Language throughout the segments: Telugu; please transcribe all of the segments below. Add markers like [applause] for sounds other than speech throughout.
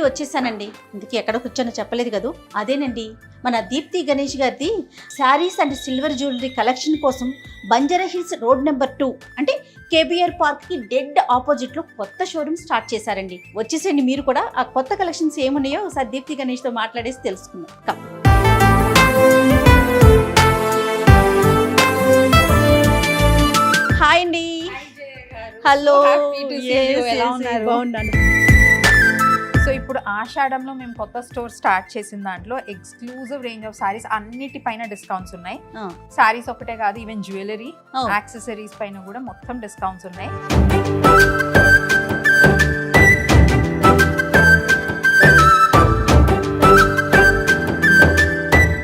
ఫైనల్లీ వచ్చేసానండి. ఇందుకు ఎక్కడ కూర్చొని చెప్పలేదు కదూ. అదేనండి మన దీప్తి గణేష్ గారిది saris and silver jewellery collection కోసం Banjara hills road number two అంటే కేబిఆర్ పార్క్కి డెడ్ ఆపోజిట్లో కొత్త షోరూమ్ స్టార్ట్ చేశారండి. వచ్చేసండి మీరు కూడా. ఆ కొత్త కలెక్షన్స్ ఏమున్నాయో ఒకసారి దీప్తి గణేష్తో మాట్లాడేసి తెలుసుకుందాం. కమ్. హాయ్ అండి. హలో. ఎలా ఉన్నారు? బాగున్నాను. సో ఇప్పుడు ఆషాఢంలో మేము కొత్త స్టోర్ స్టార్ట్ చేసిన దాంట్లో ఎక్స్క్లూజివ్ రేంజ్ ఆఫ్ సారీస్ అన్నిటిపైన డిస్కౌంట్స్ ఉన్నాయి. సారీస్ ఒకటే కాదు ఈవెన్ జ్యువెలరీ యాక్సెసరీస్ పైన కూడా మొత్తం డిస్కౌంట్స్ ఉన్నాయి.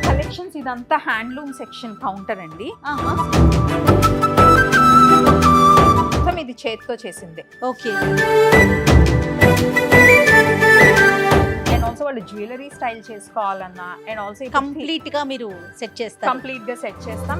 కలెక్షన్స్ ఇదంతా హ్యాండ్లూమ్ సెక్షన్ కౌంటర్ అండి. ఇది చేతితో చేసిందే. ఓకే. వాళ్ళు జ్యువెలరీ స్టైల్ చేసుకోవాలన్నా అండ్ ఆల్సో కంప్లీట్గా మీరు సెట్ చేస్తారు. కంప్లీట్గా సెట్ చేస్తాం.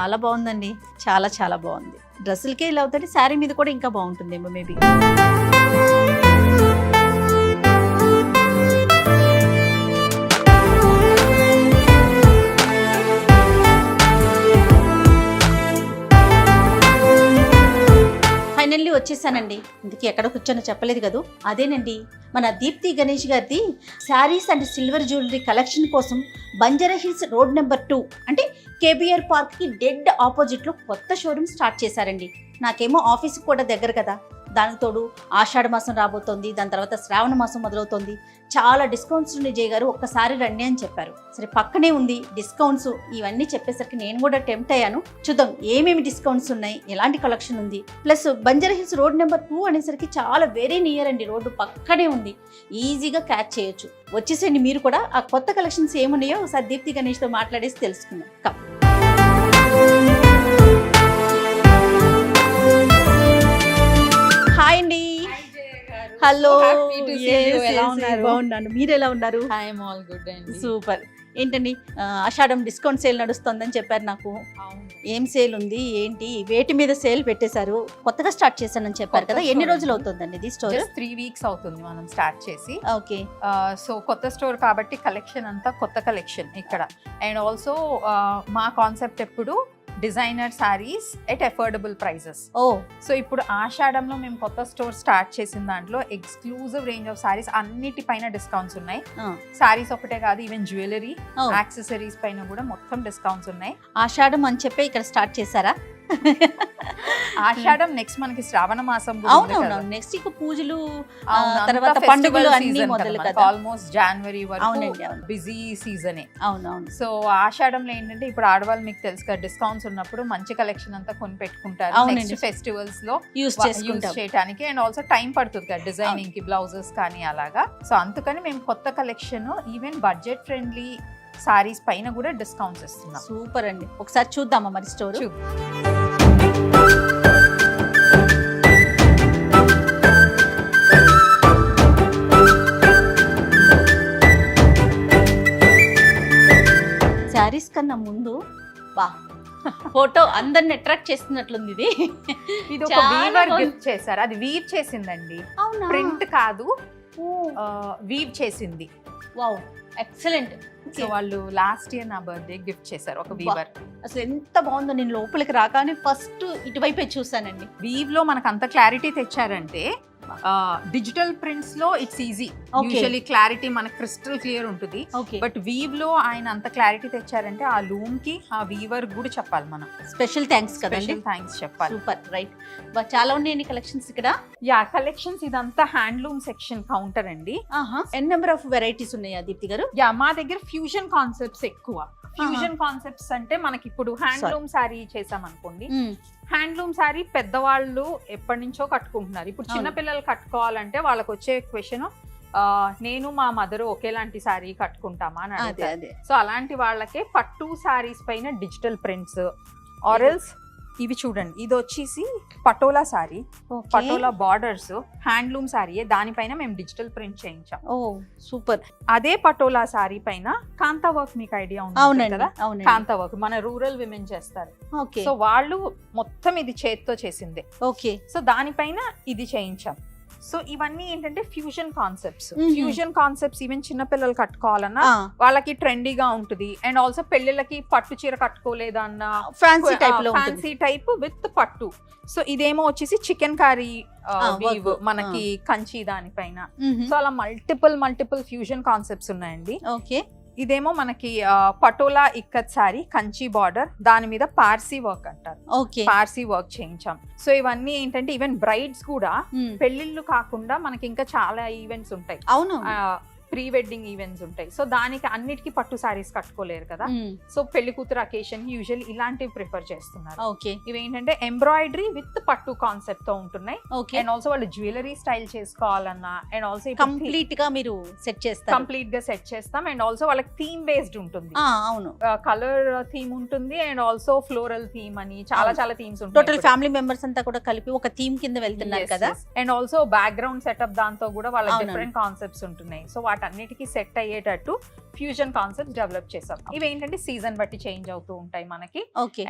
చాలా బాగుందండి. చాలా చాలా బాగుంది. డ్రెస్సులకే ఇలా అవుతుంది శారీ మీద కూడా ఇంకా బాగుంటుందేమో మేబీ. ఫైనల్లీ వచ్చేసానండి. ఇందుకు ఎక్కడ కూర్చొని చెప్పలేదు కదూ? అదేనండి. మన దీప్తి గణేష్ గారిది saris and silver jewellery collection కోసం Banjara hills road number two అంటే కేబిఆర్ పార్క్కి డెడ్ ఆపోజిట్లో కొత్త షోరూమ్ స్టార్ట్ చేశారండి. నాకేమో ఆఫీస్ కూడా దగ్గర కదా. దానికి తోడు ఆషాఢ మాసం రాబోతోంది దాని తర్వాత శ్రావణ మాసం మొదలవుతోంది. చాలా డిస్కౌంట్స్ విజయ్ గారు ఒక్కసారి రండి అని చెప్పారు. సరే పక్కనే ఉంది డిస్కౌంట్స్ ఇవన్నీ చెప్పేసరికి నేను కూడా టెంప్ట్ అయ్యాను. చూద్దాం ఏమేమి డిస్కౌంట్స్ ఉన్నాయి ఎలాంటి కలెక్షన్ ఉంది. Plus Banjara Hills road number two అనేసరికి చాలా వెరీ నియర్ అండి రోడ్డు పక్కనే ఉంది. ఈజీగా క్యాచ్ చేయొచ్చు. వచ్చేసేయండి మీరు కూడా. ఆ కొత్త కలెక్షన్స్ ఏమున్నాయో ఒకసారి దీప్తి గణేష్తో మాట్లాడేసి తెలుసుకుందాం. హాయ్ అండి హలో? బాగున్నాను మీరు ఎలా ఉన్నారు? ఆల్ గుడ్ అండి సూపర్ ఏంటండి? ఆ, ఆషాఢం డిస్కౌంట్ సేల్ నడుస్తుందని చెప్పారు నాకు. ఏం సేల్ ఉంది? ఏంటి? వేటి మీద సేల్ పెట్టేశారు. కొత్తగా స్టార్ట్ చేశానని చెప్పారు కదా. ఎన్ని రోజులు. అవుతుందండి ఇది స్టోర్? త్రీ వీక్స్ అవుతుంది మనం స్టార్ట్ చేసి. ఓకే. సో కొత్త స్టోర్ కాబట్టి కలెక్షన్ అంతా కొత్త కలెక్షన్ ఇక్కడ. అండ్ ఆల్సో మా కాన్సెప్ట్ ఎప్పుడు designer saris at affordable prices. Oh. So ఇప్పుడు ఆషాఢంలో మేము కొత్త స్టోర్ స్టార్ట్ చేసిన దాంట్లో ఎక్స్క్లూజివ్ రేంజ్ ఆఫ్ సారీస్ అన్నిటిపైన డిస్కౌంట్స్ ఉన్నాయి. సారీస్ ఒకటే కాదు ఈవెన్ జ్యువెలరీ యాక్సెసరీస్ పైన కూడా మొత్తం డిస్కౌంట్స్ ఉన్నాయి. ఆషాఢం అని చెప్పి ఇక్కడ స్టార్ట్ చేశారా? ఆషాఢం నెక్స్ట్ మనకి శ్రావణ మాసం. అవునవును. నెక్స్ట్ ఇక పూజలు తర్వాత పండుగలు అన్ని మొదలు కదా. ఆల్మోస్ట్ జనవరి వరకు బిజీ సీజనే అవునవును. సో ఆషాఢంలో ఏంటంటే ఇప్పుడు ఆడవాళ్ళు మీకు తెలుసు కదా డిస్కౌంట్స్ ఉన్నప్పుడు మంచి కలెక్షన్ అంతా కొని పెట్టుకుంటారు. నెక్స్ట్ ఫెస్టివల్స్లో యూస్ చేయడానికి అండ్ ఆల్సో టైం పడుతుంది కదా డిజైనింగ్కి బ్లౌజెస్ కానీ అలాగా. సో అందుకని మేము కొత్త collection even budget friendly sarees పైన కూడా డిస్కౌంట్స్ ఇస్తున్నాం. సూపర్ అండి. ఒకసారి చూద్దామా మరి స్టోర్ చూ. శారీస్ కన్నా ముందు వా ఫోటో అందరిని అట్రాక్ట్ చేస్తున్నట్లుంది ఇది. ఇది ఒక వీవర్. గిఫ్ట్ చేశారు. అది వీవ్ చేసిందండి. అవునా? ప్రింట్ కాదు వీవ్ చేసింది. వావ్. ఎక్సలెంట్ సో వాళ్ళు లాస్ట్ ఇయర్ నా బర్త్డే గిఫ్ట్ చేశారు ఒక వీవర్ అసలు ఎంత బాగుందో నేను లోపలికి రాగానే ఫస్ట్ ఇటువైపే చూసానండి వీవ్లో మనకు అంత క్లారిటీ తెచ్చారంటే డిజిటల్ ప్రింట్స్లో ఇట్స్ ఈజీ. యూజువల్లీ క్లారిటీ మనకి క్రిస్టల్ క్లియర్ ఉంటుంది. బట్ వీవ్లో ఆయన అంత క్లారిటీ తెచ్చారంటే ఆ లూమ్కి ఆ వీవర్ కూడా చెప్పాలి మనం. స్పెషల్ థ్యాంక్స్ కదండి. థ్యాంక్స్ చెప్పాలి. సూపర్ రైట్ చాలా ఉన్నాయండి కలెక్షన్స్ ఇక్కడ? యా కలెక్షన్స్ ఇదంతా హ్యాండ్లూమ్ సెక్షన్ కౌంటర్ అండి. ఎన్ నెంబర్ ఆఫ్ వెరైటీస్ ఉన్నాయా దీప్తి గారు? యా మా దగ్గర ఫ్యూజన్ కాన్సెప్ట్స్ ఎక్కువ. ఫ్యూజన్ కాన్సెప్ట్స్ అంటే మనకి ఇప్పుడు హ్యాండ్లూమ్ శారీ చేసాం అనుకోండి మ్మ్. హ్యాండ్లూమ్ శారీ పెద్దవాళ్ళు ఎప్పటి నుంచో కట్టుకుంటున్నారు. ఇప్పుడు చిన్న అవును. పిల్లలు కట్టుకోవాలంటే వాళ్ళకి వచ్చే క్వశ్చన్ నేను మా మదర్ ఒకేలాంటి శారీ కట్టుకుంటామా? అని అదే సో అలాంటి వాళ్ళకే పట్టు శారీస్ పైన డిజిటల్ ప్రింట్స్ ఆరల్స్ ఇవి చూడండి. ఇది వచ్చేసి patola sorry. Patola borders handloom saree దానిపైన మేము డిజిటల్ ప్రింట్ చేయించాం. Oh super. అదే పటోలా సారీ పైన కాంతా వర్క్ మీకు ఐడియా ఉంది కదా? కాంతా వర్క్. మన రూరల్ విమెన్ చేస్తారు. సో వాళ్ళు మొత్తం ఇది చేత్తో చేసిందే. ఓకే. సో దానిపైన ఇది చేయించాం. సో ఇవన్నీ ఏంటంటే fusion concepts. Fusion concepts even చిన్నపిల్లలు కట్టుకోవాలన్నా వాళ్ళకి ట్రెండీగా ఉంటుంది. అండ్ ఆల్సో పెళ్ళిళ్ళకి పట్టు చీర కట్టుకోలేదా అన్న fancy type fancy type with పట్టు. సో ఇదేమో వచ్చేసి చికెన్ కర్రీ వీవ్. మనకి కంచి దానిపైన. సో అలా మల్టిపుల్ మల్టిపుల్ ఫ్యూజన్ కాన్సెప్ట్స్ ఉన్నాయండి. ఓకే ఇదేమో మనకి పటోలా ఇక్కత్ సారీ కంచి బార్డర్ దాని మీద పార్సీ వర్క్ అంటారు. ఓకే. పార్సీ వర్క్ చేయించాం. సో ఇవన్నీ ఏంటంటే ఈవెన్ బ్రైడ్స్ కూడా. పెళ్ళిళ్ళు కాకుండా మనకి ఇంకా చాలా ఈవెంట్స్ ఉంటాయి. అవును ప్రీ వెడ్డింగ్ ఈవెంట్స్ ఉంటాయి. సో దానికి అన్నిటికీ పట్టు సారీస్ కట్టుకోలేరు కదా. మ్మ్. సో పెళ్ళి కూతురు అకేషన్ యూజువల్ ఇలాంటివి ప్రిఫర్ చేస్తున్నారు. ఓకే ఇవి ఏంటంటే ఎంబ్రాయిడరీ విత్ పట్టు కాన్సెప్ట్తో ఉంటున్నాయి. ఓకే అండ్ ఆల్సో వాళ్ళు జ్యువెలరీ స్టైల్ చేసుకోవాలన్నా అండ్ ఆల్సో కంప్లీట్గా మీరు సెట్ చేస్తారు. కంప్లీట్గా సెట్ చేస్తాం. అండ్ ఆల్సో వాళ్ళకి థీమ్ బేస్డ్ ఉంటుంది. అవును. కలర్ థీమ్ ఉంటుంది. అండ్ ఆల్సో ఫ్లోరల్ థీమ్ అని చాలా. చాలా థీమ్స్ టోటల్ ఉంటాయి ఫ్యామిలీ మెంబర్స్ అంతా కూడా కలిపి ఒక థీమ్ కింద వెళ్తున్నారు కదా. అండ్ ఆల్సో బ్యాక్గ్రౌండ్ సెటప్ దాంతో కూడా వాళ్ళ. డిఫరెంట్ కాన్సెప్ట్స్ ఉంటున్నాయి. సో వాటన్నిటికీ సెట్ అయ్యేటట్టు ఫ్యూజన్ కాన్సెప్ట్ డెవలప్ చేసాం. ఇవి ఏంటంటే సీజన్ బట్టి చేంజ్ అవుతూ ఉంటాయి మనకి.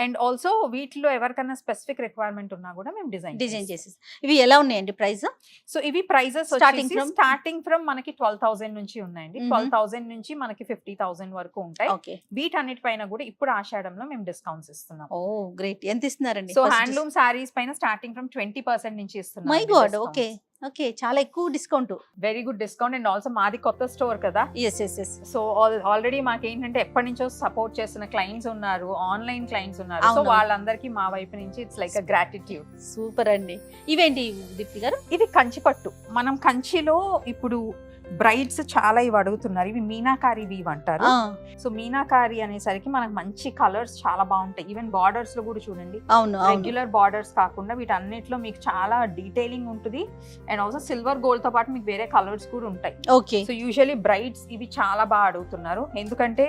అండ్ ఆల్సో వీటిలో ఎవరికైనా స్పెసిఫిక్ రిక్వైర్మెంట్ ఉన్నా కూడా మేము డిజైన్ డిజైన్ చేసేసి ఇవి ఎలా ఉన్నాయండి ప్రైస్? సో ఇవి prices starting from starting from మనకి ట్వెల్వ్ థౌసండ్ నుంచి ఉన్నాయండి. ట్వెల్వ్ థౌసండ్ నుంచి మనకి ఫిఫ్టీ థౌసండ్ వరకు ఉంటాయి. వీటన్నిటిపైన కూడా ఇప్పుడు ఆషాఢంలో మేము డిస్కౌంట్స్ ఇస్తున్నాం. Oh great. ఎంత ఇస్తున్నారండి సో హ్యాండ్లూమ్ సారీస్ పైన స్టార్టింగ్ ఫ్రమ్ ట్వంటీ పర్సెంట్ నుంచి ఇస్తున్నాం మై గాడ్ ఓకే ఓకే చాలా ఎక్కువ discount. Very good discount and also మాది కొత్త స్టోర్ కదా. Yes yes yes so already మాకు ఏంటంటే ఎప్పటి నుంచో సపోర్ట్ చేస్తున్న క్లయింట్స్ ఉన్నారు ఆన్లైన్ క్లయింట్స్ ఉన్నారు. సో. వాళ్ళందరికీ మా వైపు నుంచి it's like a gratitude super అండి. ఇవేంటి దీప్తి గారు? ఇది కంచి పట్టు. మనం కంచిలో ఇప్పుడు బ్రైడ్స్ చాలా ఇవి అడుగుతున్నారు. ఇవి మీనాకారి వీవ్ అంటారు. సో మీనాకారి అనేసరికి మనకు మంచి కలర్స్ చాలా బాగుంటాయి. ఈవెన్ బార్డర్స్లో కూడా చూడండి. రెగ్యులర్ బార్డర్స్ కాకుండా వీటన్నిటిలో మీకు చాలా డీటెయిలింగ్ ఉంటుంది. అండ్ ఆల్సో సిల్వర్ గోల్డ్తో పాటు మీకు వేరే కలర్స్ కూడా ఉంటాయి. ఓకే. సో యూజువలీ బ్రైడ్స్ ఇవి చాలా బాగా అడుగుతున్నారు. ఎందుకంటే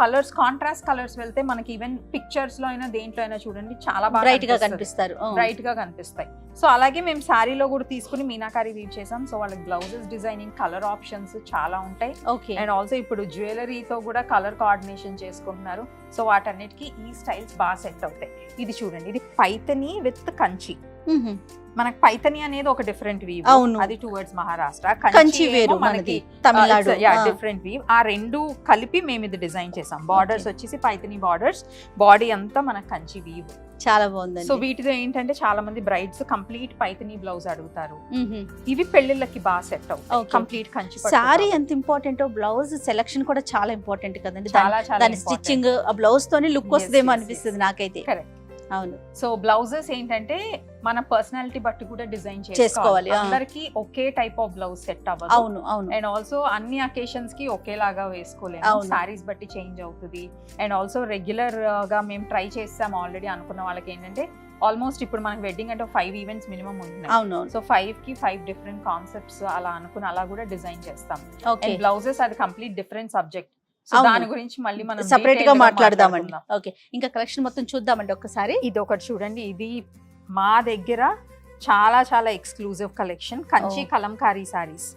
కలర్స్ కాంట్రాస్ట్ కలర్స్ వెళ్తే మనకి ఈవెన్ పిక్చర్స్లో అయినా దేంట్లో అయినా చూడండి చాలా బాగా బ్రైట్గా. కనిపిస్తారు. బ్రైట్గా కనిపిస్తాయి. సో అలాగే మేము శారీలో కూడా తీసుకుని మీనాకారి వీవ్ చేసాం. సో వాళ్ళకి బ్లౌజెస్ డిజైనింగ్ కలర్ ఆప్షన్స్ చాలా ఉంటాయి. ఓకే అండ్ ఆల్సో ఇప్పుడు జ్యువెలరీతో కూడా కలర్ కోఆర్డినేషన్ చేసుకుంటున్నారు. సో వాటన్నిటికీ ఈ స్టైల్స్ బాగా సెట్ అవుతాయి. ఇది చూడండి ఇది పైతని విత్ కంచి. మనకి పైతని అనేది ఒక డిఫరెంట్ వీవ్. అది టువర్డ్స్ మహారాష్ట్ర కంచి వేరు మనకి మనకి తమిళనాడు. డిఫరెంట్ వీవ్ ఆ. రెండు కలిపి మేము ఇది డిజైన్ చేసాం. బార్డర్స్ వచ్చేసి పైతని బార్డర్స్ బాడీ అంతా మనకి కంచి వీవ్ చాలా సో బాగుందండి వీటిలో ఏంటంటే చాలా మంది బ్రైడ్స్ కంప్లీట్ పైతని బ్లౌజ్ అడుగుతారు. ఇవి పెళ్ళిళ్ళకి బాగా సెట్ అవుతాయి. Complete Kanchi sorry. ఎంత ఇంపార్టెంట్ బ్లౌజ్ సెలక్షన్ కూడా చాలా ఇంపార్టెంట్ కదండి దాని- స్టిచ్చింగ్ ఆ బ్లౌజ్ తోనే లుక్ వస్తుందేమో అనిపిస్తుంది. నాకైతే Correct. అవును. సో బ్లౌజెస్ ఏంటంటే మన పర్సనాలిటీ బట్టి కూడా డిజైన్ చేసుకోవాలి. అందరికి ఒకే టైప్ ఆఫ్ బ్లౌజ్ సెట్ అవ్వదు. అవును అవును. అండ్ ఆల్సో అన్ని అకేషన్స్కి ఒకేలాగా వేసుకోలేము. సారీస్ బట్టి చేంజ్ అవుతుంది. అండ్ ఆల్సో రెగ్యులర్గా మేము ట్రై చేస్తాం ఆల్రెడీ అనుకున్న వాళ్ళకి ఏంటంటే ఆల్మోస్ట్ ఇప్పుడు మనకి వెడ్డింగ్ అంటే ఫైవ్ ఈవెంట్స్ మినిమం ఉంటున్నాయి అవును సో ఫైవ్కి ఫైవ్ డిఫరెంట్ కాన్సెప్ట్స్ అలా అనుకుని అలా కూడా డిజైన్ చేస్తాం. అండ్ బ్లౌజెస్ అది కంప్లీట్ డిఫరెంట్ సబ్జెక్ట్ సో. దాని గురించి మళ్ళీ మనం సపరేట్గా మాట్లాడదామండి. ఓకే ఇంకా కలెక్షన్ మొత్తం చూద్దామండి ఒక్కసారి ఇది ఒకటి చూడండి. ఇది మా దగ్గర చాలా చాలా exclusive collection Kanchi Oh. Kalamkari sarees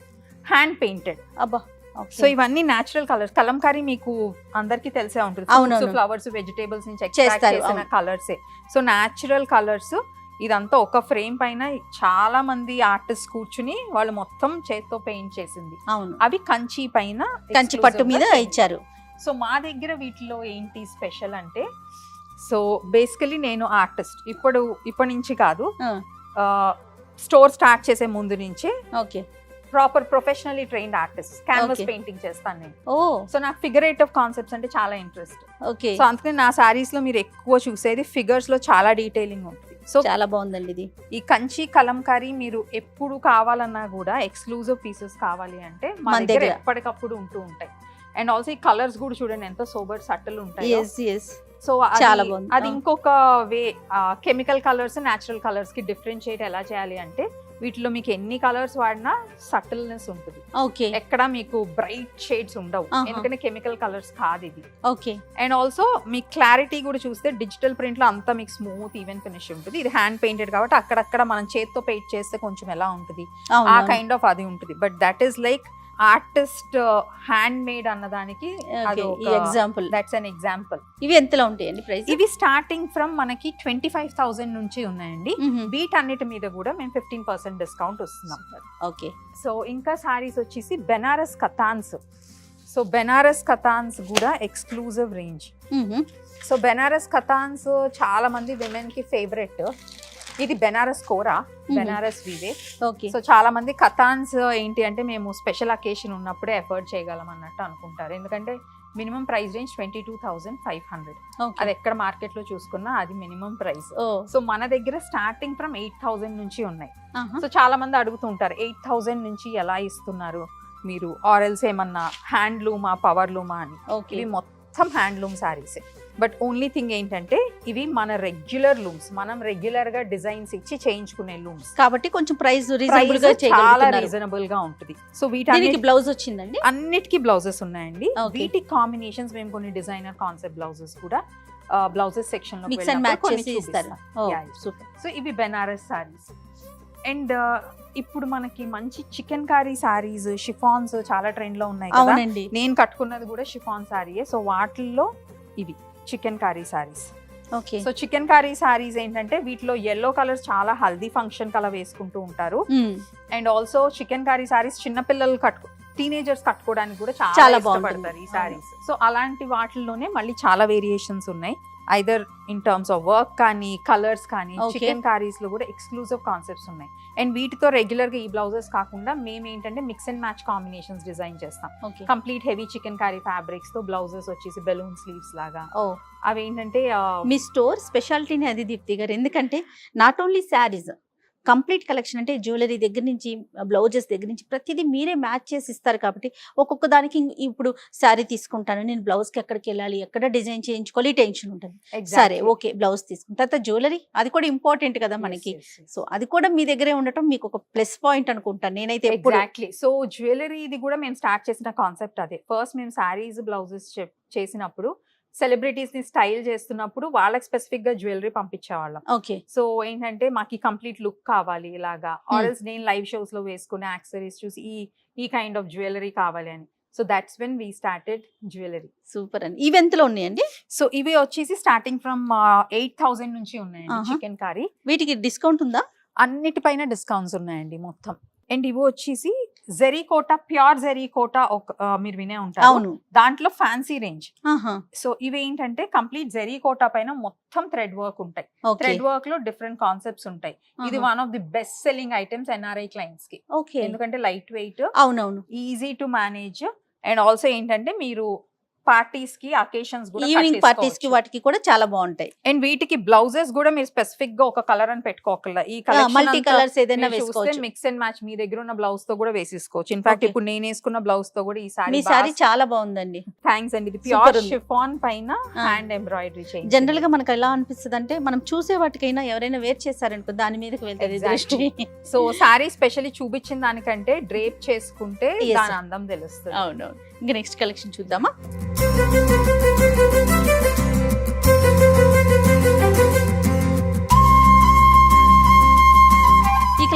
hand painted అబ్బా సో ఇవన్నీ నేచురల్ కలర్స్ కలంకారీ మీకు అందరికి తెలిసే ఉంటుంది. ఫ్లవర్స్ వెజిటేబుల్స్ నుంచి. కలర్సే సో నేచురల్ కలర్స్ ఇదంతా ఒక ఫ్రేమ్ పైన చాలా మంది ఆర్టిస్ట్ కూర్చుని వాళ్ళు మొత్తం చేత్తో పెయింట్ చేసింది. అవును. అవి కంచి పైన కంచి పట్టు మీద. ఇచ్చారు. సో మా దగ్గర వీటిలో ఏంటి స్పెషల్ అంటే సో బేసికలీ నేను ఆర్టిస్ట్. ఇప్పుడు ఇప్పటి నుంచి కాదు. స్టోర్ స్టార్ట్ చేసే ముందు నుంచే okay. Proper professionally trained artist. Canvas. Painting చేస్తాను నేను. ఓ. సో నాకు ఫిగరేటివ్ కాన్సెప్ట్స్ అంటే చాలా ఇంట్రెస్ట్. ఓకే. సో అందుకని నా సారీస్లో మీరు ఎక్కువ చూసేది ఫిగర్స్లో చాలా డీటెయిలింగ్ ఉంటుంది. సో చాలా బాగుందండి ఇది ఈ కంచి కలంకారీ మీరు ఎప్పుడు కావాలన్నా కూడా ఎక్స్క్లూజివ్ పీసెస్ కావాలి అంటే మా మన దగ్గర. ఎప్పటికప్పుడు ఉంటూ ఉంటాయి అండ్ ఆల్సో ఈ కలర్స్ కూడా చూడండి ఎంతో సోబర్ సట్టలు ఉంటాయి సో చాలా బాగుంది. అది. ఇంకొక వే కెమికల్ కలర్స్ న్యాచురల్ కలర్స్కి డిఫరెన్షియేట్ ఎలా చేయాలి అంటే వీటిలో మీకు ఎన్ని కలర్స్ వాడినా సటిల్నెస్ ఉంటుంది. ఓకే. ఎక్కడ మీకు బ్రైట్ షేడ్స్ ఉండవు. ఎందుకంటే కెమికల్ కలర్స్ కాదు ఇది. ఓకే. అండ్ ఆల్సో మీ క్లారిటీ కూడా చూస్తే డిజిటల్ ప్రింట్లో అంతా మీకు స్మూత్ ఈవెన్ ఫినిష్ ఉంటుంది. ఇది హ్యాండ్ పెయింటెడ్ కాబట్టి అక్కడక్కడ మనం చేత్తో పెయింట్ చేస్తే కొంచెం ఎలా ఉంటుంది. ఆ కైండ్ ఆఫ్ అది ఉంటుంది. But that is like artist hand made అన్నదానికి ఎగ్జాంపుల్ దట్స్ అన్ ఎగ్జాంపుల్ ఇవి ఎంతలో ఉంటాయండి ప్రైస్? ఇవి స్టార్టింగ్ ఫ్రమ్ మనకి ట్వంటీ ఫైవ్ థౌసండ్ నుంచి ఉన్నాయండి. వీట్ అన్నిటి మీద కూడా మేము ఫిఫ్టీన్ పర్సెంట్ డిస్కౌంట్ వస్తున్నాం. ఓకే సో ఇంకా సారీస్ వచ్చేసి బెనారస్ కథాన్స్ సో బెనారస్ కథాన్స్ కూడా ఎక్స్క్లూజివ్ రేంజ్ సో బెనారస్ కథాన్స్ చాలా మంది విమెన్కి ఫేవరెట్ ఇది బెనారస్ కోరా బెనారస్ వివే. ఓకే. సో చాలా మంది కథాన్స్ ఏంటి అంటే మేము స్పెషల్ అకేషన్ ఉన్నప్పుడే ఎఫర్ట్ చేయగలం అన్నట్టు అనుకుంటారు. ఎందుకంటే minimum price range twenty two thousand five hundred. అది ఎక్కడ మార్కెట్లో చూసుకున్నా అది మినిమం ప్రైస్. సో మన దగ్గర స్టార్టింగ్ ఫ్రమ్ ఎయిట్ థౌసండ్ నుంచి ఉన్నాయి. సో చాలా మంది అడుగుతుంటారు ఎయిట్ థౌసండ్ నుంచి ఎలా ఇస్తున్నారు? మీరు ఆరెల్స్ ఏమన్నా హ్యాండ్లూమా పవర్లూమా అని? ఇవి మొత్తం handloom sarees. But only thing ఏంటంటే ఇవి మన రెగ్యులర్ లూమ్స్ మనం రెగ్యులర్గా డిజైన్స్ ఇచ్చి చేయించుకునే లూమ్స్. కాబట్టి కొంచెం ప్రైస్ రీజనబుల్గా చాలా రీజనబుల్గా ఉంటుంది. సో దీనికి వీటి బ్లౌజ్ వచ్చిందండి? అన్నిటికీ బ్లౌజెస్ ఉన్నాయండి. వీటి కాంబినేషన్స్ మేము కొన్ని డిజైనర్ కాన్సెప్ట్ బ్లౌజెస్ కూడా బ్లౌజెస్ సెక్షన్లో సో ఇవి బెనారస్ సారీస్ అండ్ ఇప్పుడు మనకి మంచి చికెన్ కారీ సారీస్ షిఫాన్స్ చాలా ట్రెండ్లో ఉన్నాయి కదా. నేను కట్టుకున్నది కూడా షిఫాన్ సారీయే సో వాటిల్లో ఇవి. Chikankari sarees okay so chikankari sarees ఏంటంటే వీటిలో ఎల్లో కలర్స్ చాలా హల్దీ ఫంక్షన్ కలర్ వేసుకుంటూ ఉంటారు. And also chikankari sarees చిన్న పిల్లలు కట్టుకో టీనేజర్స్ కట్టుకోవడానికి కూడా చాలా ఇష్టపడతారు. ఈ సారీస్ సో అలాంటి వాటిల్లోనే మళ్ళీ చాలా వేరియేషన్స్ ఉన్నాయి. Either in terms of work కానీ కలర్స్ కానీ Okay. చికెన్ కారీస్లో కూడా ఎక్స్క్లూజివ్ కాన్సెప్ట్స్ ఉన్నాయి. అండ్ వీటితో రెగ్యులర్గా ఈ బ్లౌజెస్ కాకుండా మేము ఏంటంటే mix and match combinations design చేస్తాం. Okay complete heavy chikankari ఫ్యాబ్రిక్స్తో బ్లౌజెస్ వచ్చేసి బెలూన్ స్లీవ్స్ లాగా. ఓ. అవి ఏంటంటే మీ స్టోర్ స్పెషాలిటీని అది దీప్తి గారు. ఎందుకంటే not only sarees complete collection అంటే జ్యువెలరీ దగ్గర నుంచి బ్లౌజెస్ దగ్గర నుంచి ప్రతిదీ మీరే మ్యాచ్ చేసి ఇస్తారు కాబట్టి ఒక్కొక్క దానికి ఇప్పుడు శారీ తీసుకుంటాను నేను బ్లౌజ్కి ఎక్కడికి వెళ్ళాలి ఎక్కడ డిజైన్ చేయించుకోవాలి టెన్షన్ ఉంటుంది. సరే. ఓకే బ్లౌజ్ తీసుకుంటాను తర్వాత జ్యువెలరీ అది కూడా ఇంపార్టెంట్ కదా మనకి. సో అది కూడా మీ దగ్గరే ఉండటం మీకు ఒక ప్లస్ పాయింట్ అనుకుంటాను. నేనైతే ఎగ్జాక్ట్లీ సో జ్యువెలరీ ఇది కూడా మేము స్టార్ట్ చేసిన కాన్సెప్ట్ అదే. ఫస్ట్ మేము శారీస్ బ్లౌజెస్ చేసినప్పుడు సెలబ్రిటీస్ని స్టైల్ చేస్తున్నప్పుడు వాళ్ళకి స్పెసిఫిక్గా జ్యువెలరీ పంపించేవాళ్ళం. ఓకే. సో ఏంటంటే మాకు కంప్లీట్ లుక్ కావాలి ఇలాగా. ఆర్ఎల్స్ నేను లైవ్ షోస్లో వేసుకునే యాక్సరీస్ చూసి ఈ ఈ కైండ్ ఆఫ్ జ్యువెలరీ కావాలి అని. So that's when we started jewellery super అండి. ఈవెంట్లో ఉన్నాయండి? సో ఇవి వచ్చేసి స్టార్టింగ్ ఫ్రమ్ ఎయిట్ థౌసండ్ నుంచి ఉన్నాయండి. చికెన్ కర్రీ వీటికి డిస్కౌంట్ ఉందా? అన్నిటిపైన డిస్కౌంట్స్ ఉన్నాయండి మొత్తం. అండ్ ఇవి వచ్చేసి జెరీ కోట ప్యూర్ జెరీ కోట ఒక ఆ, మీరు వినే ఉంటారు. అవును. దాంట్లో ఫ్యాన్సీ రేంజ్ సో ఇవి ఏంటంటే కంప్లీట్ జెరీ కోటా పైన మొత్తం థ్రెడ్ వర్క్ ఉంటాయి. థ్రెడ్ వర్క్లో డిఫరెంట్ కాన్సెప్ట్స్ ఉంటాయి. ఇది one of the best selling items NRI క్లయింట్స్కి. ఎందుకంటే లైట్ వెయిట్ అవునవును. Easy to manage and also ఏంటంటే మీరు పార్టీస్కి అకేషన్స్ కూడా ఈవినింగ్ పార్టీస్కి వాటికి కూడా చాలా బాగుంటాయి. అండ్ వీటికి బ్లౌజెస్ కూడా మీరు స్పెసిఫిక్గా ఒక కలర్ అని పెట్టుకోకల్లా ఈ మల్టీ కలర్స్ ఏదైనా వేసుకోవచ్చు. మిక్స్ అండ్ మ్యాచ్ మీ దగ్గర ఉన్న బ్లౌజ్తో కూడా వేసేసుకోవచ్చు. ఇన్ఫాక్ట్. ఇప్పుడు నేను వేసుకున్న బ్లౌజ్తో కూడా ఈ మీ సారీ సారీ చాలా బాగుందండి. థ్యాంక్స్ అండి. ఇది ప్యూర్. షిఫాన్ పైన. హ్యాండ్ ఎంబ్రాయిడరీ చేయండి జనరల్గా మనకు ఎలా అనిపిస్తుంది అంటే మనం చూసే వాటికైనా ఎవరైనా వేర్ చేశారనుకో దాని మీదకి వెళ్తుంది దృష్టి. సో సారీ స్పెషల్లీ చూపించిన దానికంటే డ్రేప్ చేసుకుంటే దాని. అందం తెలుస్తుంది. అవునవును. ఇంకా నెక్స్ట్ కలెక్షన్ చూద్దామా?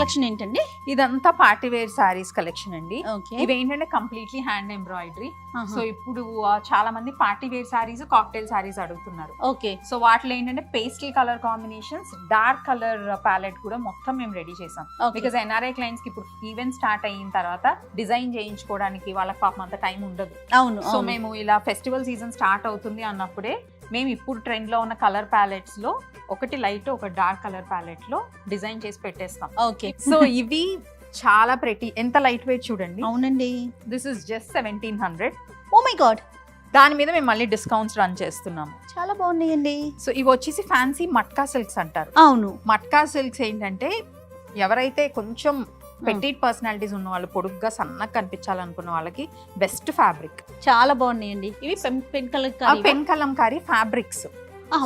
కలెక్షన్ ఏంటండి? ఇదంతా పార్టీ వేర్ సారీస్ కలెక్షన్ అండి. ఇవి ఏంటంటే కంప్లీట్లీ హ్యాండ్ ఎంబ్రాయిడరీ సో ఇప్పుడు చాలా మంది party wear sarees cocktail sarees అడుగుతున్నారు. ఓకే సో వాటిలో ఏంటంటే pastel colour combinations dark colour palette కూడా మొత్తం మేము రెడీ చేసాం. బికాస్ ఎన్ఆర్ఐ క్లయింట్స్కి ఇప్పుడు ఈవెంట్ స్టార్ట్ అయిన తర్వాత డిజైన్ చేయించుకోవడానికి వాళ్ళకి పాపం అంత టైం ఉండదు. అవును సో. మేము ఇలా ఫెస్టివల్ సీజన్ స్టార్ట్ అవుతుంది అన్నప్పుడే మేము ఇప్పుడు ట్రెండ్లో ఉన్న కలర్ ప్యాలెట్స్లో ఒకటి లైట్ ఒక డార్క్ కలర్ ప్యాలెట్లో డిజైన్ చేసి పెట్టేస్తాం. ఓకే సో ఇవి చాలా ప్రెటీ ఎంత లైట్ వెయిట్ చూడండి. అవునండి. This is just seventeen hundred oh my god దాని మీద మేము మళ్ళీ డిస్కౌంట్స్ రన్ చేస్తున్నాము చాలా బాగున్నాయండి. సో ఇవి వచ్చేసి ఫ్యాన్సీ మట్కా సిల్క్స్ అంటారు. అవును. మట్కా సిల్క్స్ ఏంటంటే ఎవరైతే కొంచెం పెట్టిట్ పర్సనాలిటీస్ ఉన్న వాళ్ళు పొడుగ్గా సన్నగా కనిపించాలనుకున్న వాళ్ళకి బెస్ట్ ఫ్యాబ్రిక్ చాలా బాగున్నాయండి. ఇవి pen colour pen kalamkari fabrics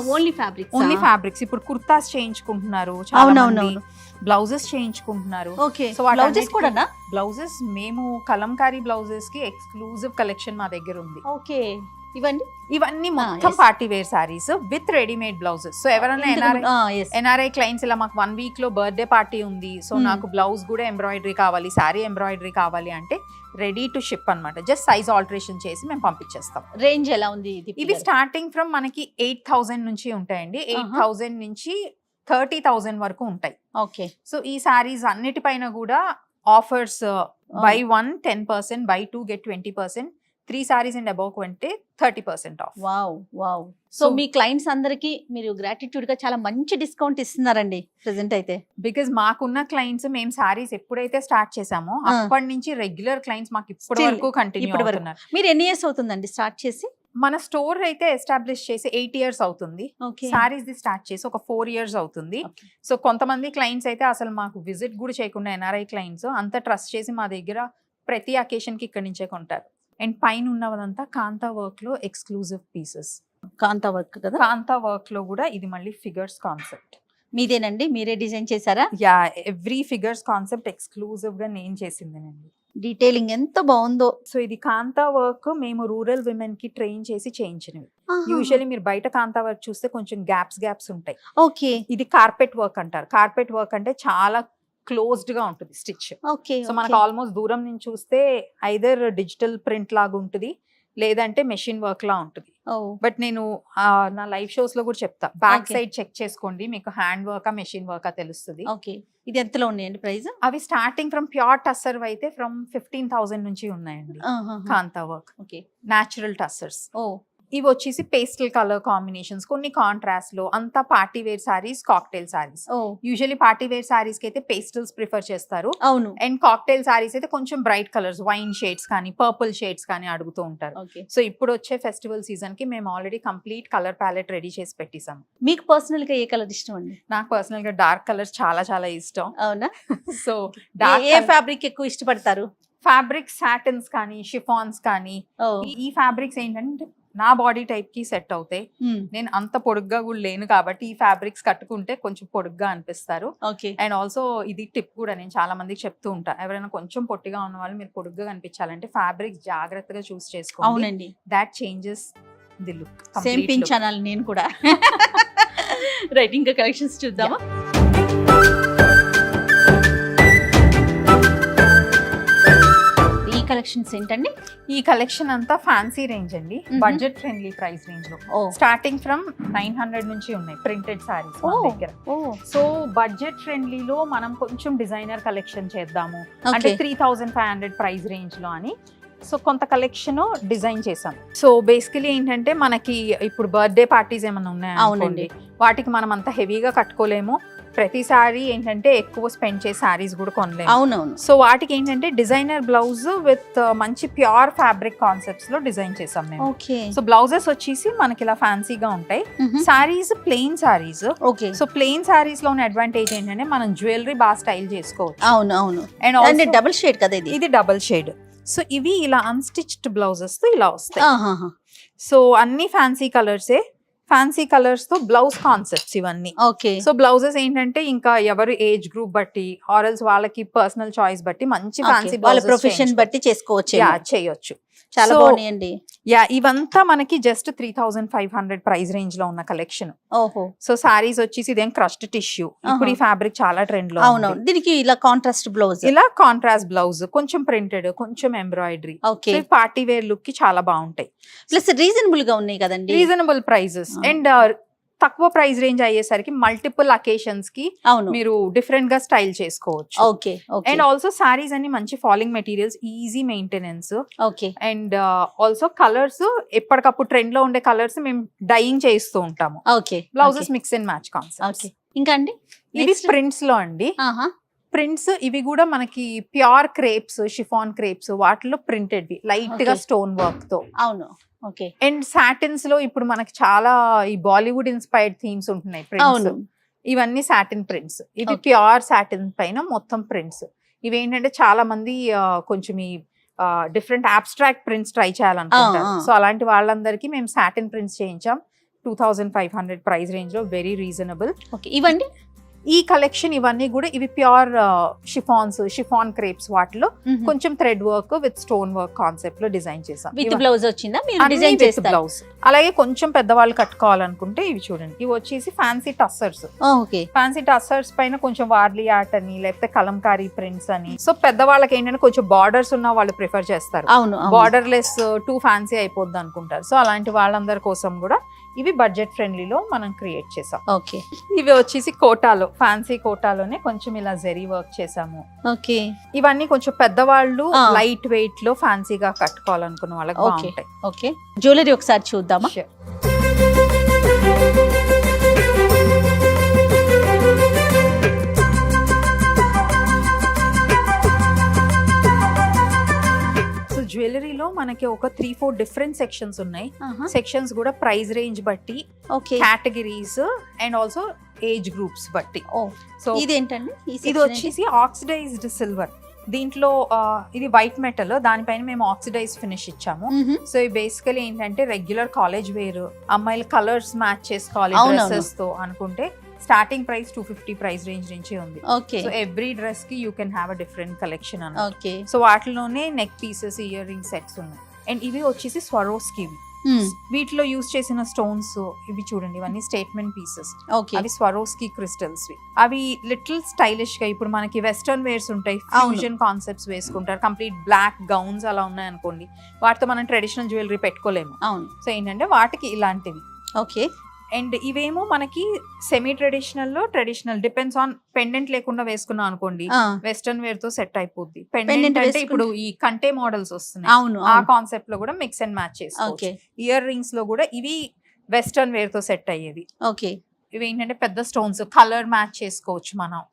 only fabric only fabrics ఇప్పుడు కుర్తాస్ చేయించుకుంటున్నారు చాలా అవునవునవును. బ్లౌజెస్ చేయించుకుంటున్నారు. ఓకే. వాటన్నిటికీ- బ్లౌజెస్ కూడానా? బ్లౌజెస్ మేము కలంకారీ బ్లౌజెస్కి ఎక్స్క్లూజివ్ కలెక్షన్ మా దగ్గర ఉంది. ఓకే. ఇవ్వండి ఇవన్నీ మొత్తం. Party wear sarees with readymade blouses. So ఎవరైనా ఎన్ఆర్ఐ ఎన్ఆర్ఐ క్లయింట్స్ ఇలా మాకు వన్ వీక్లో బర్త్డే పార్టీ ఉంది. So Hmm. నాకు బ్లౌజ్ కూడా ఎంబ్రాయిడరీ కావాలి శారీ ఎంబ్రాయిడరీ కావాలి అంటే రెడీ టు షిప్ అన్నమాట. జస్ట్ సైజ్ ఆల్టరేషన్ చేసి మేము పంపించేస్తాం. రేంజ్ ఎలా ఉంది ఇవి? స్టార్టింగ్ ఫ్రమ్ మనకి ఎయిట్ థౌసండ్ నుంచి ఉంటాయండి. ఎయిట్. థౌసండ్ నుంచి థర్టీ థౌసండ్ వరకు ఉంటాయి. ఓకే. సో ఈ సారీస్ అన్నిటిపైన కూడా offers buy one ten percent buy two get twenty percent. Three sarees and above కొంటే thirty percent off. Wow wow. So మీ క్లయింట్స్ అందరికి మీరు గ్రాటిట్యూడ్గా చాలా మంచి డిస్కౌంట్ ఇస్తున్నారండి ప్రెసెంట్ అయితే. బికాజ్ మాకున్న క్లయింట్స్ మేము సారీస్ ఎప్పుడైతే స్టార్ట్ చేసామో. అప్పటి నుంచి రెగ్యులర్ క్లయింట్స్ మాకు ఇప్పటి వరకు కంటిన్యూ మీరు ఎన్ని ఇయర్స్ అవుతుందండి స్టార్ట్ చేసి? మన స్టోర్ అయితే ఎస్టాబ్లిష్ చేసి ఎయిట్ ఇయర్స్ అవుతుంది. సారీస్ ది స్టార్ట్ చేసి ఒక ఫోర్ ఇయర్స్ అవుతుంది. సో కొంతమంది క్లయింట్స్ అయితే అసలు మాకు విజిట్ కూడా చేయకుండా ఎన్ఆర్ఐ క్లయింట్స్ అంత ట్రస్ట్ చేసి మా దగ్గర ప్రతి అకేషన్కి ఇక్కడి నుంచే కొంటారు. అండ్ పైన ఉన్నదంతా కాంతా వర్క్లో ఎక్స్క్లూజివ్ పీసెస్. కాంతా వర్క్ కదా? కాంతా వర్క్లో కూడా ఇది మళ్ళీ ఫిగర్స్ కాన్సెప్ట్. మీదేనండి? మీరే డిజైన్ చేశారా? యా ఎవ్రీ ఫిగర్స్ కాన్సెప్ట్ ఎక్స్క్లూజివ్గా నేను చేసిందేనండి. డీటెయిలింగ్ ఎంత బాగుందో సో ఇది కాంతా వర్క్ మేము రూరల్ విమెన్కి ట్రైన్ చేసి చేయించినవి. యూజువల్లీ మీరు బయట కాంతా వర్క్ చూస్తే కొంచెం గ్యాప్స్ గ్యాప్స్ ఉంటాయి. ఓకే. ఇది కార్పెట్ వర్క్ అంటారు. కార్పెట్ వర్క్ అంటే చాలా క్లోజ్డ్గా ఉంటుంది స్టిచ్. ఓకే సో మనకు ఆల్మోస్ట్ దూరం నుంచి చూస్తే ఐదర్ డిజిటల్ ప్రింట్ లాగా ఉంటుంది లేదంటే మెషిన్ వర్క్ లా ఉంటుంది. బట్ నేను నా లైవ్ షోస్లో కూడా చెప్తా. బ్యాక్. సైడ్ చెక్ చేసుకోండి మీకు హ్యాండ్ వర్క్ మెషిన్ వర్క్ తెలుస్తుంది. ఓకే. ఇది ఎంతలో ఉన్నాయండి ప్రైస్? అవి స్టార్టింగ్ ఫ్రమ్ ప్యూర్ టస్సర్ అయితే ఫ్రమ్ ఫిఫ్టీన్ థౌసండ్ నుంచి ఉన్నాయండి. Kantha work. Okay. Natural tussars. Oh. ఇవి వచ్చేసి పేస్టల్ కలర్ కాంబినేషన్స్ కొన్ని కాంట్రాస్ట్లో అంతా party wear sarees cocktail sarees. Usually party wear సారీస్కి అయితే పేస్టల్స్ ప్రిఫర్ చేస్తారు. అవును. అండ్ కాక్టైల్ సారీస్ అయితే కొంచెం బ్రైట్ కలర్స్ వైన్ షేడ్స్ కానీ పర్పుల్ షేడ్స్ కానీ అడుగుతూ ఉంటారు. సో ఇప్పుడు వచ్చే ఫెస్టివల్ సీజన్కి మేము already complete colour palette ready చేసి పెట్టేసాం మీకు పర్సనల్గా ఏ కలర్ ఇష్టం అండి నాకు పర్సనల్గా డార్క్ కలర్స్ చాలా చాలా ఇష్టం. అవునా? [laughs] సో ఏ- డార్క్ ఏ ఫ్యాబ్రిక్ ఎక్కువ ఇష్టపడతారు? ఫ్యాబ్రిక్ సాటిన్స్ కానీ షిఫాన్స్ కానీ ఈ ఫ్యాబ్రిక్స్ ఏంటంటే నా బాడీ టైప్కి సెట్ అవుతాయి మ్మ్. నేను అంత పొడుగ్గా కూడా లేను కాబట్టి ఈ ఫ్యాబ్రిక్స్ కట్టుకుంటే కొంచెం పొడుగ్గా అనిపిస్తారు. ఓకే అండ్ ఆల్సో ఇది టిప్ కూడా నేను చాలా మందికి చెప్తూ ఉంటా. ఎవరైనా కొంచెం పొట్టిగా ఉన్న వాళ్ళు మీరు పొడుగ్గా కనిపించాలంటే ఫ్యాబ్రిక్స్ జాగ్రత్తగా చూస్ చేసుకోండి. అవునండి. That changes the look same pinch అనాలి నేను కూడా. [laughs] రైట్ ఇంకా కలెక్షన్స్ చూద్దామా? కలెక్షన్స్ ఏంటండి? ఈ కలెక్షన్ అంతా ఫ్యాన్సీ రేంజ్ అండి. బడ్జెట్ ఫ్రెండ్లీ ప్రైస్ రేంజ్లో. స్టార్టింగ్ ఫ్రమ్ నైన్ హండ్రెడ్ నుంచి ఉన్నాయి ప్రింటెడ్ సారీస్. దగ్గర. సో బడ్జెట్ ఫ్రెండ్లీలో మనం కొంచెం డిజైనర్ కలెక్షన్ చేద్దాము. అంటే three thousand five hundred price రేంజ్లో అని. సో కొంత కలెక్షన్ డిజైన్ చేసాం సో బేసికలీ ఏంటంటే మనకి ఇప్పుడు బర్త్డే పార్టీస్ ఏమైనా ఉన్నాయా అవునండి. వాటికి మనం అంత హెవీగా కట్టుకోలేము. ప్రతిసారి ఏంటంటే ఎక్కువ స్పెండ్ చేసే సారీస్ కూడా కొనలేము. అవునవును. సో వాటికి ఏంటంటే డిజైనర్ బ్లౌజ్ విత్ మంచి ప్యూర్ ఫ్యాబ్రిక్ కాన్సెప్ట్స్లో డిజైన్ చేసాం మేము. ఓకే. సో బ్లౌజెస్ వచ్చేసి మనకి ఇలా ఫ్యాన్సీగా ఉంటాయి. Sarees plain sarees. Okay. So plain సారీస్లో ఉన్న అడ్వాంటేజ్ ఏంటంటే మనం జ్యువెలరీ బాగా స్టైల్ చేసుకోవచ్చు. అవును అవును. అండ్ డబుల్ షేడ్ కదా ఇది? ఇది డబల్ షేడ్ సో ఇవి ఇలా అన్స్టిచ్డ్ బ్లౌజెస్తో ఇలా వస్తాయి. సో అన్ని ఫ్యాన్సీ కలర్సే. ఫ్యాన్సీ కలర్స్తో బ్లౌజ్ కాన్సెప్ట్స్ ఇవన్నీ. ఓకే సో బ్లౌజెస్ ఏంటంటే ఇంకా ఎవరు ఏజ్ గ్రూప్ బట్టి ఆరల్స్ వాళ్ళకి పర్సనల్ చాయిస్ బట్టి మంచి. ఫ్యాన్సీ వాళ్ళ ప్రొఫెషన్ బట్టి చేసుకోవచ్చు చేయొచ్చు. చాలా బాగున్నాయండి. యా ఇవంతా మనకి just three thousand five hundred price రేంజ్లో ఉన్న కలెక్షన్ ఓహో. సో సారీస్ వచ్చేసి ఇదేం క్రస్ట్ టిష్యూ ఇప్పుడు ఈ. ఫ్యాబ్రిక్ చాలా ట్రెండ్లో. అవునవును. దీనికి ఇలా కాంట్రాస్ట్ బ్లౌజ్ ఇలా కాంట్రాస్ట్ బ్లౌజ్ కొంచెం ప్రింటెడ్ కొంచెం ఎంబ్రాయిడరీ ఓకే పార్టీ వేర్ లుక్కి చాలా బాగుంటాయి. ప్లస్ రీజనబుల్గా ఉన్నాయి కదండి. Reasonable prices. అండ్ తక్కువ ప్రైస్ రేంజ్ అయ్యేసరికి మల్టిపుల్ అకేషన్స్కి అవును. మీరు డిఫరెంట్గా స్టైల్ చేసుకోవచ్చు. ఓకే అండ్ ఆల్సో సారీస్ అన్ని మంచి falling materials easy maintenance okay. And also colours ఎప్పటికప్పుడు ట్రెండ్లో ఉండే కలర్స్ మేము డైయింగ్ చేస్తూ ఉంటాము. Okay blouses mix and match concept ఇంకా అండి? Next? ప్రింట్స్లో అండి. ఆహా. ప్రింట్స్ ఇవి కూడా మనకి ప్యూర్ క్రేప్స్ షిఫాన్ క్రేప్స్ వాటిలో ప్రింటెడ్ లైట్గా. స్టోన్ వర్క్తో అవును. ఓకే. అండ్ సాటిన్స్లో ఇప్పుడు మనకి చాలా ఈ బాలీవుడ్ ఇన్స్పైర్డ్ థీమ్స్ ఉంటున్నాయి ప్రింట్స్. ఇవన్నీ సాటిన్ ప్రింట్స్. ఇవి. ప్యూర్ సాటిన్ పైన మొత్తం ప్రింట్స్. ఇవి ఏంటంటే చాలా మంది కొంచెం ఈ డిఫరెంట్ అబ్స్ట్రాక్ట్ ప్రింట్స్ ట్రై చేయాలనుకుంటారు. సో అలాంటి వాళ్ళందరికీ మేము సాటిన్ ప్రింట్స్ చేయించాం. Two thousand five hundred price రేంజ్లో వెరీ రీజనబుల్. ఓకే. ఇవ్వండి ఈ కలెక్షన్ ఇవన్నీ కూడా ఇవి ప్యూర్ షిఫాన్స్ షిఫాన్ క్రేప్స్ వాటిలో కొంచెం thread work with stone work కాన్సెప్ట్లో డిజైన్ చేసాం విత్ బ్లౌజ్ వచ్చిందా? మీరు డిజైన్ చేస్తారు. blouse. అలాగే కొంచెం పెద్దవాళ్ళు కట్టుకోవాలనుకుంటే ఇవి చూడండి. ఇవి వచ్చేసి fancy tussars okay. Fancy tussars పైన కొంచెం వార్లీ ఆర్ట్ అని లేకపోతే కలంకారీ ప్రింట్స్ అని. సో పెద్దవాళ్ళకి ఏంటంటే కొంచెం బార్డర్స్ ఉన్న వాళ్ళు ప్రిఫర్ చేస్తారు. అవును బార్డర్ లెస్ టూ ఫ్యాన్సీ అయిపోద్ది అనుకుంటారు. సో అలాంటి వాళ్ళందరి కోసం కూడా ఇవి బడ్జెట్ ఫ్రెండ్లీలో మనం క్రియేట్ చేసాం. ఓకే. ఇవి వచ్చేసి కోటాలో ఫ్యాన్సీ కోటాలోనే కొంచెం ఇలా జెరీ వర్క్ చేసాము. ఓకే. ఇవన్నీ కొంచెం పెద్దవాళ్ళు. లైట్ వెయిట్లో ఫ్యాన్సీగా కట్టుకోవాలనుకున్న వాళ్ళకి. బాగుంటాయి. ఓకే. జ్యువెలరీ ఒకసారి చూద్దామా? జ్యువెలరీలో మనకి ఒక త్రీ ఫోర్ డిఫరెంట్ సెక్షన్స్ ఉన్నాయి. సెక్షన్స్ కూడా ప్రైస్ రేంజ్ బట్టి okay. Categories and also age groups బట్టి. సో ఇదేంటండి? ఇది వచ్చేసి ఆక్సిడైజ్డ్ సిల్వర్ దీంట్లో ఇది వైట్ మెటల్ దానిపైన మేము ఆక్సిడైజ్ ఫినిష్ ఇచ్చాము. సో ఇవి బేసికలీ ఏంటంటే రెగ్యులర్ కాలేజ్ వేర్ అమ్మాయిలు కలర్స్ మ్యాచ్ చేసుకోవాలి. డ్రెస్సెస్తో అనుకుంటే starting price two fifty price range నుంచి ఉంది. ఓకే సో ఎవ్రీ డ్రెస్కి you can have a different collection అన్న ఓకే సో వాటిలోనే neck pieces earring sets ఉన్నాయి. అండ్ ఇవి వచ్చేసి స్వరోస్కి ఇవి మ్మ్. వీటిలో యూస్ చేసిన స్టోన్స్ ఇవి చూడండి ఇవన్నీ స్టేట్మెంట్ పీసెస్ ఓకే అవి స్వరోస్కి క్రిస్టల్స్ అవి లిటిల్ స్టైలిష్గా ఇప్పుడు మనకి వెస్టర్న్ వేర్స్ ఉంటాయి. ఫ్యూజన్ కాన్సెప్ట్స్ వేసుకుంటారు. కంప్లీట్ బ్లాక్ గౌన్స్ అలా ఉన్నాయి అనుకోండి వాటితో మనం ట్రెడిషనల్ జ్యువెలరీ పెట్టుకోలేము. అవును. సో ఏంటంటే వాటికి ఇలాంటివి. ఓకే అండ్ ఇవేమో మనకి సెమీ ట్రెడిషనల్లో ట్రెడిషనల్ డిపెండ్స్ ఆన్ పెండెంట్ లేకుండా వేసుకున్నాం అనుకోండి వెస్టర్న్ వేర్తో సెట్ అయిపోద్ది. పెండెంట్ అంటే ఇప్పుడు ఈ కంటే మోడల్స్ వస్తున్నాయి. అవును ఆ. కాన్సెప్ట్లో కూడా మిక్స్ అండ్ మ్యాచ్ చేసుకోవచ్చు. ఓకే. ఇయర్ రింగ్స్లో కూడా ఇవి వెస్టర్న్ వేర్తో సెట్ అయ్యేది. ఓకే. ఇవి ఏంటంటే పెద్ద స్టోన్స్ కలర్ మ్యాచ్ చేసుకోవచ్చు మనం.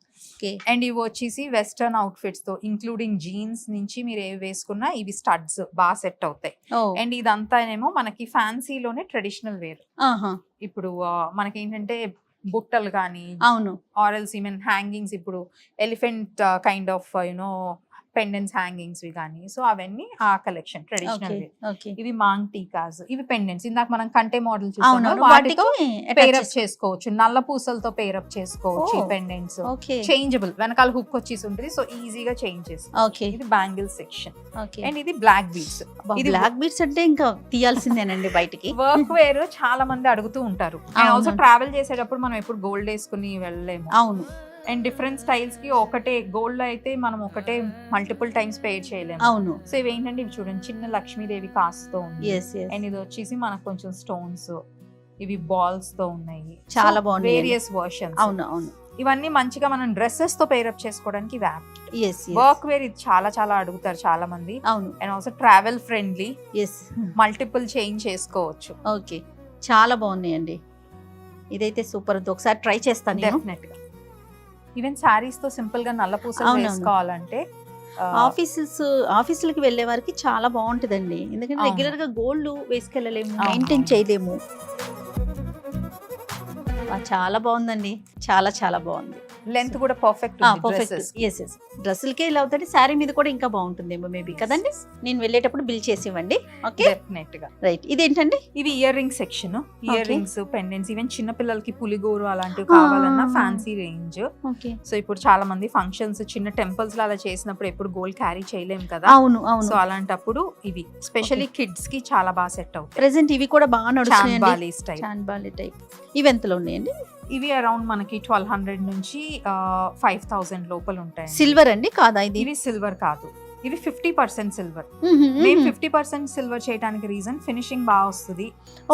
అండ్ ఇవి వచ్చేసి వెస్టర్న్ అవుట్ఫిట్స్తో ఇంక్లూడింగ్ జీన్స్ నుంచి మీరు ఏవి వేసుకున్నా ఇవి స్టడ్స్ బాగా సెట్ అవుతాయి. అండ్ ఇదంతా ఏమో మనకి ఫ్యాన్సీలోనే ట్రెడిషనల్ వేర్. ఆహా. ఇప్పుడు మనకి ఏంటంటే బుట్టలు కానీ అవును. ఆరల్స్ ఈవెన్ హ్యాంగింగ్స్ ఇప్పుడు elephant kind of you know pendants hangings కానీ సో అవన్నీ ఆ కలెక్షన్ ట్రెడిషనల్ ఇవి మాంగ్ టీకాస్ ఇవి పెండెంట్స్ ఇందాక మనం కంటే మోడల్ చూసాము వాటితో పేరప్ చేసి- చేసుకోవచ్చు. నల్ల పూసలతో పేరప్ చేసుకోవచ్చు. పెండెంట్స్ చేంజబుల్ వెనకాల హుక్ వచ్చేసి ఉంటుంది సో ఈజీగా చేంజ్ చేసుకోవచ్చు. ఇది బ్యాంగిల్ సెక్షన్ అండ్ ఇది బ్లాక్ బీడ్స్ ఇది బ్లాక్ బీట్స్ అంటే ఇంకా తీయాల్సిందేనండి బయటికి. [laughs] వర్క్ వేర్ చాలా మంది అడుగుతూ ఉంటారు. ఆల్సో. ట్రావెల్ చేసేటప్పుడు మనం ఎప్పుడు గోల్డ్ వేసుకుని వెళ్ళలేము. అవును. అండ్ డిఫరెంట్ స్టైల్స్కి ఒకటే గోల్డ్లో అయితే మనం ఒకటే మల్టిపుల్ టైమ్స్ పేర్ చేయలేము. అవును. సో ఇవి ఏంటంటే ఇవి చూడండి చిన్న లక్ష్మీదేవి కాస్తో ఉంది అండ్ ఇది వచ్చేసి మనకు కొంచెం స్టోన్స్ ఇవి బాల్స్తో ఉన్నాయి. చాలా బాగున్నాయి. వేరియస్ వర్షన్స్ అవును అవును. ఇవన్నీ మంచిగా మనం డ్రెస్సెస్తో పేరప్ చేసుకోవడానికి ఇవి వర్క్ వేర్ ఇది చాలా చాలా అడుగుతారు చాలా మంది అవును. And also travel friendly yes multiple change చేసుకోవచ్చు. ఓకే చాలా బాగున్నాయండి. ఇదైతే సూపర్ ఒకసారి ట్రై చేస్తాను నేను. డెఫినెట్గా ఈవెన్ సారీస్తో సింపుల్గా నల్ల పూసలు. వేసుకోవాలంటే ఆఫీసెస్ ఆఫీసులకు వెళ్ళే వారికి చాలా బాగుంటుందండి. ఎందుకంటే. రెగ్యులర్గా గోల్డ్ వేసుకెళ్ళలేము మెయింటైన్. చేయలేము. చాలా బాగుందండి. చాలా చాలా బాగుంది. లెంత్ కూడా పర్ఫెక్ట్ పర్ఫెక్ట్ ఎస్ ఎస్ డ్రెస్సులకే ఇలా అవుతుంది శారీ మీద కూడా ఇంకా బాగుంటుందేమో మేబీ. కదండి? నేను వెళ్ళేటప్పుడు బిల్ చేసి ఇవ్వండి ఓకే? డెఫినెట్గా. రైట్ ఇదేంటండి? ఇవి earring section earrings pendants even చిన్న పిల్లలకి పులిగోరు అలాంటివి కావాలన్నా. ఫ్యాన్సీ రేంజ్ సో ఇప్పుడు చాలా మంది ఫంక్షన్స్ చిన్న టెంపుల్స్లో అలా చేసినప్పుడు ఎప్పుడు గోల్డ్ క్యారీ చేయలేం కదా? అవును అవును. సో అలాంటప్పుడు ఇవి. స్పెషల్లీ కిడ్స్కి చాలా బాగా సెట్ అవుతాయి. ప్రెసెంట్ ఇవి కూడా బాగా చాన్బాలి టైప్ ఇవి ఎంతలో ఉన్నాయండి? ఇవి అరౌండ్ మనకి ట్వెల్వ్ హండ్రెడ్ నుంచి ఫైవ్ థౌసండ్ లోపల ఉంటాయి సిల్వర్ అండి కాదా ఇది? సిల్వర్ కాదు. ఇవి ఫిఫ్టీ పర్సెంట్ సిల్వర్ మ్మ్. ఫిఫ్టీ పర్సెంట్ సిల్వర్ చేయడానికి రీజన్ ఫినిషింగ్ బాగా వస్తుంది.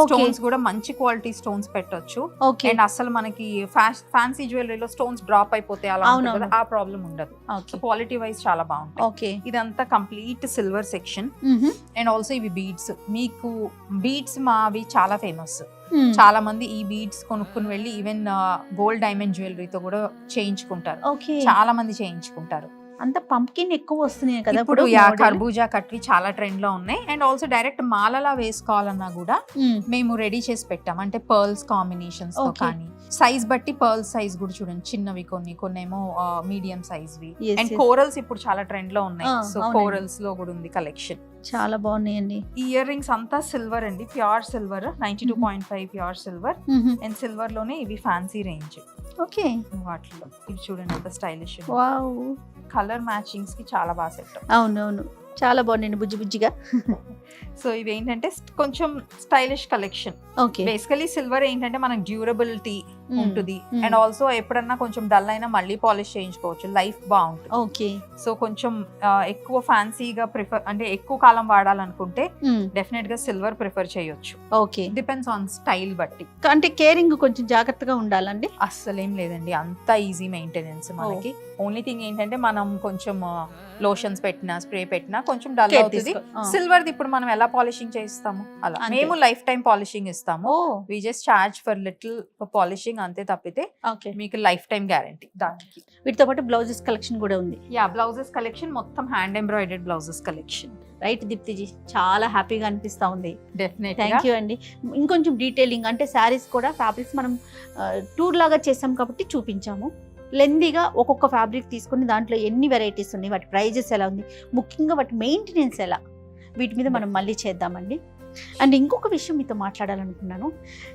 స్టోన్స్ కూడా మంచి క్వాలిటీ స్టోన్స్ పెట్టొచ్చు. అండ్ అసలు మనకి ఫ్యాన్సీ జ్యువెలరీలో స్టోన్స్ డ్రాప్ అయిపోతే అలా ఆ ప్రాబ్లం ఉండదు. క్వాలిటీ వైజ్ చాలా బాగుంటాయి. ఓకే. ఇదంతా complete silver section. And also ఇవి బీడ్స్ మీకు బీడ్స్ మావి చాలా ఫేమస్. చాలా మంది ఈ బీడ్స్ కొనుక్కుని వెళ్ళి ఈవెన్ గోల్డ్ డైమండ్ జ్యువెలరీతో కూడా చేయించుకుంటారు. చాలా మంది చేయించుకుంటారు. అంత పంకిన్ ఎక్కువ వస్తున్నాయి కదా ఇప్పుడు యా? కర్బూజా కట్వి చాలా ట్రెండ్లో ఉన్నాయి. అండ్ ఆల్సో డైరెక్ట్ మాలలా వేసుకోవాలన్నా కూడా మ్మ్. రెడీ చేసి పెట్టాం. అంటే పర్ల్స్ కాంబినేషన్స్తో. కానీ. సైజ్ బట్టి పర్ల్ సైజ్ కూడా చూడండి. చిన్నవి కొన్ని కొన్ని ఏమో మీడియం సైజ్ వి అండ్. కోరల్స్ ఇప్పుడు చాలా ట్రెండ్లో ఉన్నాయి సో. కోరల్స్లో కూడా ఉంది కలెక్షన్. చాలా బాగున్నాయండి. ఈ ఇయర్ రింగ్స్ అంతా సిల్వర్ అండి. Pure silver ninety two point five pure silver. And సిల్వర్లోనే ఇవి ఫ్యాన్సీ రేంజ్. ఓకే. వాటిలో ఇవి చూడండి ఎంత స్టైలిష్ వావ్. కలర్ మ్యాచింగ్స్కి చాలా బాగా సెట్ అవునవును. చాలా బాగున్నాయండి బుజ్జి బుజ్జిగా. సో ఇవి ఏంటంటే కొంచెం stylish collection okay. Basically silver ఏంటంటే మనకు డ్యూరబిలిటీ ఉంటుంది. అండ్ ఆల్సో ఎప్పుడన్నా కొంచెం డల్ అయినా మళ్ళీ పాలిష్ చేయించుకోవచ్చు. లైఫ్ బాగుంటుంది. ఓకే. సో కొంచెం ఎక్కువ ఫ్యాన్సీగా ప్రిఫర్ అంటే ఎక్కువ కాలం వాడాలనుకుంటే డెఫినెట్గా సిల్వర్ ప్రిఫర్ చేయొచ్చు. ఓకే. డిపెండ్స్ ఆన్ స్టైల్ బట్టి. అంటే కేరింగ్ కొంచెం జాగ్రత్తగా ఉండాలండి? అస్సలేం లేదండి. అంత ఈజీ మెయింటెనెన్స్ మనకి. ఓన్లీ థింగ్ ఏంటంటే మనం కొంచెం లోషన్స్ పెట్టినా స్ప్రే పెట్టినా కొంచెం డల్ అవుతుంది. సిల్వర్ ఇప్పుడు మనం ఎలా పాలిషింగ్ చేయిస్తాము అలా. మేము లైఫ్ టైం పాలిషింగ్ ఇస్తాము we just charge for little polishing అంతే తప్పితే మీకు లైఫ్ టైం గ్యారంటీ. దానికి. వీటితో పాటు బ్లౌజెస్ కలెక్షన్ కూడా ఉంది. యా బ్లౌజెస్ కలెక్షన్ మొత్తం hand embroidered blouses collection. Right Deepti ji చాలా హ్యాపీగా అనిపిస్తా ఉంది. డెఫినెట్ థ్యాంక్ యూ అండి. ఇంకొంచెం డీటెయిలింగ్ అంటే శారీస్ కూడా ఫ్యాబ్రిక్స్ మనం టూర్ లాగా చేసాం కాబట్టి చూపించాము. లెందీగా ఒక్కొక్క ఫ్యాబ్రిక్ తీసుకుని దాంట్లో ఎన్ని వెరైటీస్ ఉన్నాయి వాటి ప్రైజెస్ ఎలా ఉంది ముఖ్యంగా వాటి మెయింటెనెన్స్ ఎలా వీటి మీద మనం మళ్ళీ చేద్దామండి. అండ్ ఇంకొక విషయం మీతో మాట్లాడాలనుకున్నాను.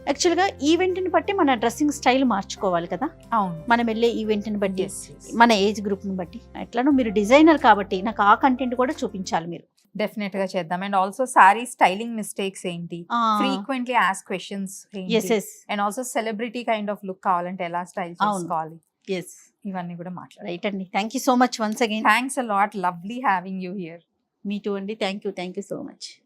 యాక్చువల్గా ఈవెంట్ని బట్టి మన డ్రెస్సింగ్ స్టైల్ మార్చుకోవాలి కదా? అవును. మనం వెళ్ళే ఈవెంట్ని బట్టి. మన ఏజ్ గ్రూప్ని బట్టి. ఎట్లానో మీరు డిజైనర్ కాబట్టి నాకు ఆ కంటెంట్ కూడా చూపించాలి మీరు. డెఫినెట్గా చేద్దాం. And also saree styling mistakes ఏంటి? Frequently as questions and also celebrity kind of look కావాలంటే ఎలా స్టైల్. చేసుకోవాలి? ఎస్ ఇవన్నీ కూడా మాట్లాడాలి రైట్ అండి. Thank you so much once again thanks a lot lovely having you here me too అండి. Thank you thank you so much